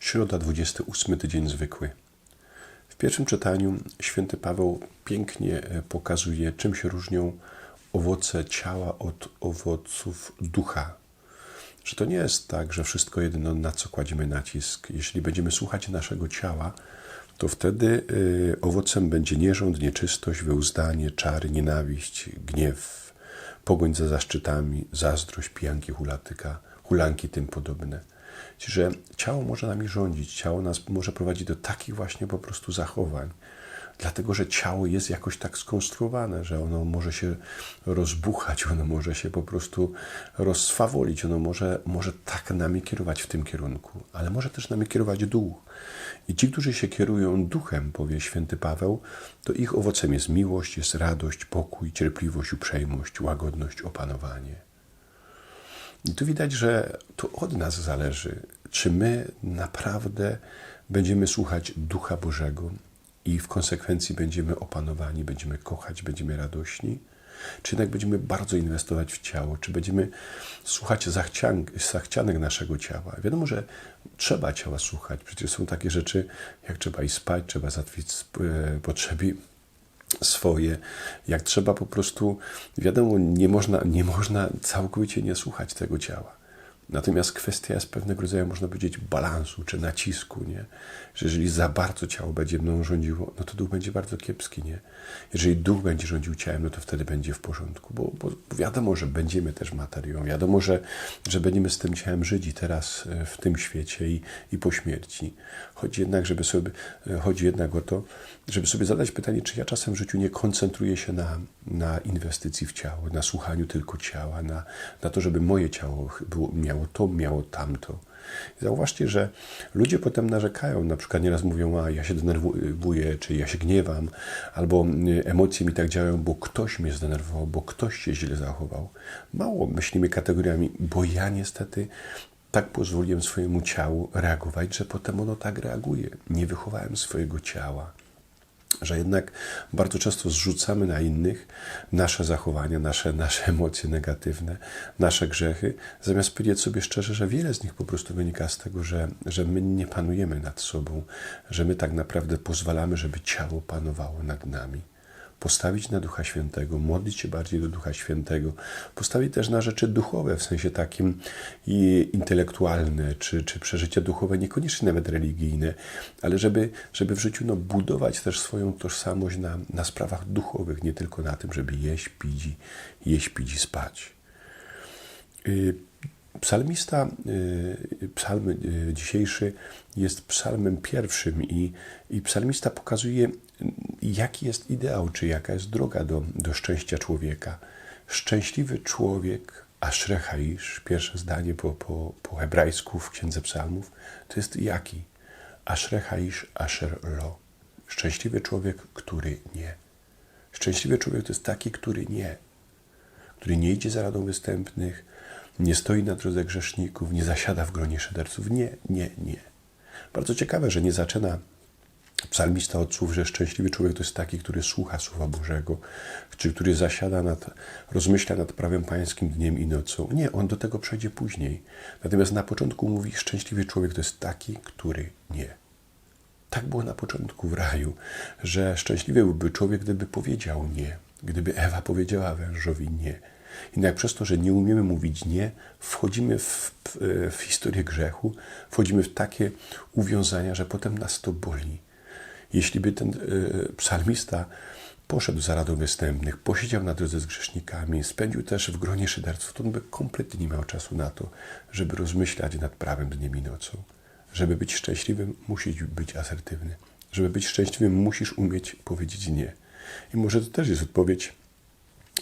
Środa, 28 tydzień zwykły. W pierwszym czytaniu święty Paweł pięknie e, pokazuje, czym się różnią owoce ciała od owoców ducha. Że to nie jest tak, że wszystko jedno, na co kładziemy nacisk. Jeśli będziemy słuchać naszego ciała, to wtedy y, owocem będzie nierząd, nieczystość, wyuzdanie, czary, nienawiść, gniew, pogoń za zaszczytami, zazdrość, pijanki, hulatyka, hulanki, tym podobne. Że ciało może nami rządzić, ciało nas może prowadzić do takich właśnie po prostu zachowań. Dlatego, że ciało jest jakoś tak skonstruowane, że ono może się rozbuchać, ono może się po prostu rozswawolić, ono może, może tak nami kierować w tym kierunku, ale może też nami kierować duch. I ci, którzy się kierują duchem, powie święty Paweł, to ich owocem jest miłość, jest radość, pokój, cierpliwość, uprzejmość, łagodność, opanowanie. I tu widać, że to od nas zależy, czy my naprawdę będziemy słuchać Ducha Bożego i w konsekwencji będziemy opanowani, będziemy kochać, będziemy radośni, czy jednak będziemy bardzo inwestować w ciało, czy będziemy słuchać zachcianek naszego ciała. Wiadomo, że trzeba ciała słuchać, przecież są takie rzeczy, jak trzeba i spać, trzeba zatwić e, potrzeby swoje, jak trzeba po prostu, wiadomo, nie można, nie można całkowicie nie słuchać tego ciała. Natomiast kwestia jest pewnego rodzaju, można powiedzieć, balansu czy nacisku, nie? Że jeżeli za bardzo ciało będzie mną rządziło, no to duch będzie bardzo kiepski, nie? Jeżeli duch będzie rządził ciałem, no to wtedy będzie w porządku, bo, bo wiadomo, że będziemy też materią, wiadomo, że, że będziemy z tym ciałem żyć i teraz e, w tym świecie i, i po śmierci. Chodzi jednak, żeby sobie, e, chodzi jednak o to, żeby sobie zadać pytanie, czy ja czasem w życiu nie koncentruję się na, na inwestycji w ciało, na słuchaniu tylko ciała, na, na to, żeby moje ciało było, miało to, miało tamto. Zauważcie, że ludzie potem narzekają, na przykład nieraz mówią, a ja się denerwuję, czy ja się gniewam, albo y, emocje mi tak działają, bo ktoś mnie zdenerwował, bo ktoś się źle zachował. Mało myślimy kategoriami, bo ja niestety tak pozwoliłem swojemu ciału reagować, że potem ono tak reaguje. Nie wychowałem swojego ciała że jednak bardzo często zrzucamy na innych nasze zachowania, nasze, nasze emocje negatywne, nasze grzechy, zamiast powiedzieć sobie szczerze, że wiele z nich po prostu wynika z tego, że, że my nie panujemy nad sobą, że my tak naprawdę pozwalamy, żeby ciało panowało nad nami postawić na Ducha Świętego, modlić się bardziej do Ducha Świętego, postawić też na rzeczy duchowe, w sensie takim i intelektualne, czy, czy przeżycia duchowe, niekoniecznie nawet religijne, ale żeby, żeby w życiu no, budować też swoją tożsamość na, na sprawach duchowych, nie tylko na tym, żeby jeść, pić, jeść, pić spać. Y, psalmista, y, psalm y, dzisiejszy jest psalmem pierwszym i, i psalmista pokazuje jaki jest ideał, czy jaka jest droga do, do szczęścia człowieka. Szczęśliwy człowiek, Ashrechaisz, pierwsze zdanie po, po, po hebrajsku w Księdze Psalmów, to jest jaki? Ashrechaisz, Asher lo. Szczęśliwy człowiek, który nie. Szczęśliwy człowiek to jest taki, który nie. Który nie idzie za radą występnych, nie stoi na drodze grzeszników, nie zasiada w gronie szyderców. Nie, nie, nie. Bardzo ciekawe, że nie zaczyna Psalmista od słów, że szczęśliwy człowiek to jest taki, który słucha Słowa Bożego, czy który zasiada nad, rozmyśla nad prawem pańskim dniem i nocą. Nie, on do tego przejdzie później. Natomiast na początku mówi, szczęśliwy człowiek to jest taki, który nie. Tak było na początku w raju, że szczęśliwy byłby człowiek, gdyby powiedział nie, gdyby Ewa powiedziała wężowi nie. Jednak przez to, że nie umiemy mówić nie, wchodzimy w, w historię grzechu, wchodzimy w takie uwiązania, że potem nas to boli jeśli by ten e, psalmista poszedł za radą występnych, posiedział na drodze z grzesznikami, spędził też w gronie szyderców, to on by kompletnie nie miał czasu na to, żeby rozmyślać nad prawem dniem i nocą. Żeby być szczęśliwym, musisz być asertywny. Żeby być szczęśliwym, musisz umieć powiedzieć nie. I może to też jest odpowiedź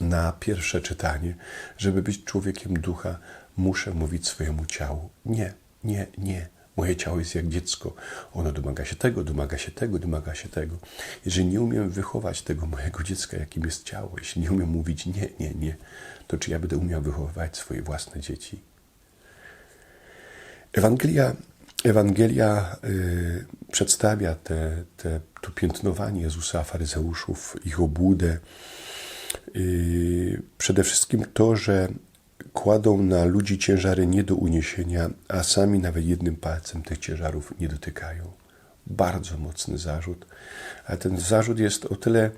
na pierwsze czytanie. Żeby być człowiekiem ducha, muszę mówić swojemu ciału nie, nie, nie. Moje ciało jest jak dziecko. Ono domaga się tego, domaga się tego, domaga się tego. Jeżeli nie umiem wychować tego mojego dziecka, jakim jest ciało, jeśli nie umiem mówić nie, nie, nie, to czy ja będę umiał wychowywać swoje własne dzieci? Ewangelia, Ewangelia y, przedstawia te, te, to piętnowanie Jezusa, faryzeuszów, ich obłudę. Y, przede wszystkim to, że kładą na ludzi ciężary nie do uniesienia, a sami nawet jednym palcem tych ciężarów nie dotykają. Bardzo mocny zarzut, ale ten zarzut jest o tyle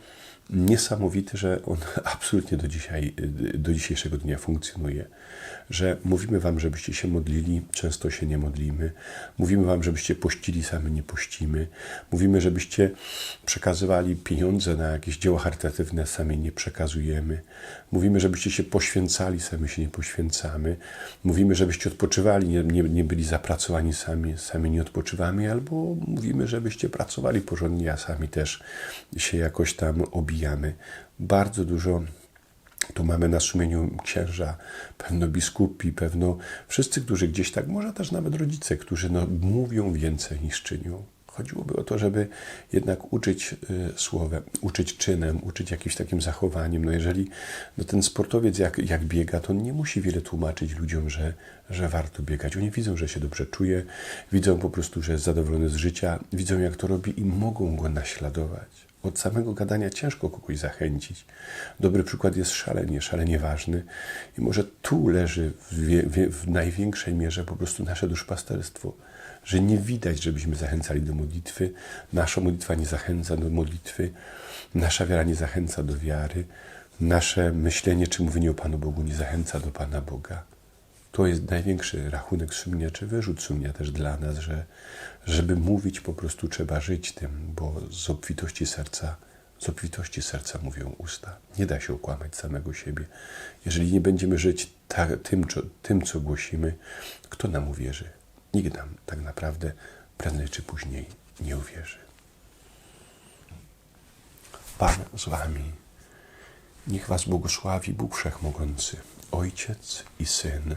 niesamowity, że on absolutnie do, dzisiaj, do dzisiejszego dnia funkcjonuje. Że mówimy Wam, żebyście się modlili, często się nie modlimy. Mówimy Wam, żebyście pościli, sami nie pościmy. Mówimy, żebyście przekazywali pieniądze na jakieś dzieła charytatywne, sami nie przekazujemy. Mówimy, żebyście się poświęcali, sami się nie poświęcamy. Mówimy, żebyście odpoczywali, nie, nie, nie byli zapracowani sami, sami nie odpoczywamy. Albo mówimy, żebyście pracowali porządnie, a sami też się jakoś tam obijamy. Bardzo dużo tu mamy na sumieniu księża, pewno biskupi, pewno wszyscy, którzy gdzieś tak, może też nawet rodzice, którzy no, mówią więcej niż czynią. Chodziłoby o to, żeby jednak uczyć y, słowem, uczyć czynem, uczyć jakimś takim zachowaniem. No jeżeli no ten sportowiec jak, jak biega, to on nie musi wiele tłumaczyć ludziom, że, że warto biegać. Oni widzą, że się dobrze czuje, widzą po prostu, że jest zadowolony z życia, widzą jak to robi i mogą go naśladować. Od samego gadania ciężko kogoś zachęcić. Dobry przykład jest szalenie, szalenie ważny. I może tu leży w, wie, w największej mierze po prostu nasze duszpasterstwo. Że nie widać, żebyśmy zachęcali do modlitwy. Nasza modlitwa nie zachęca do modlitwy. Nasza wiara nie zachęca do wiary. Nasze myślenie czy mówienie o Panu Bogu nie zachęca do Pana Boga. To jest największy rachunek sumienia, czy wyrzut sumienia też dla nas, że żeby mówić, po prostu trzeba żyć tym, bo z obfitości serca, z obfitości serca mówią usta. Nie da się okłamać samego siebie. Jeżeli nie będziemy żyć ta, tym, co, tym, co głosimy, kto nam uwierzy? Nikt nam tak naprawdę prędzej czy później nie uwierzy. Pan z Wami. Niech Was błogosławi Bóg Wszechmogący, Ojciec i Syn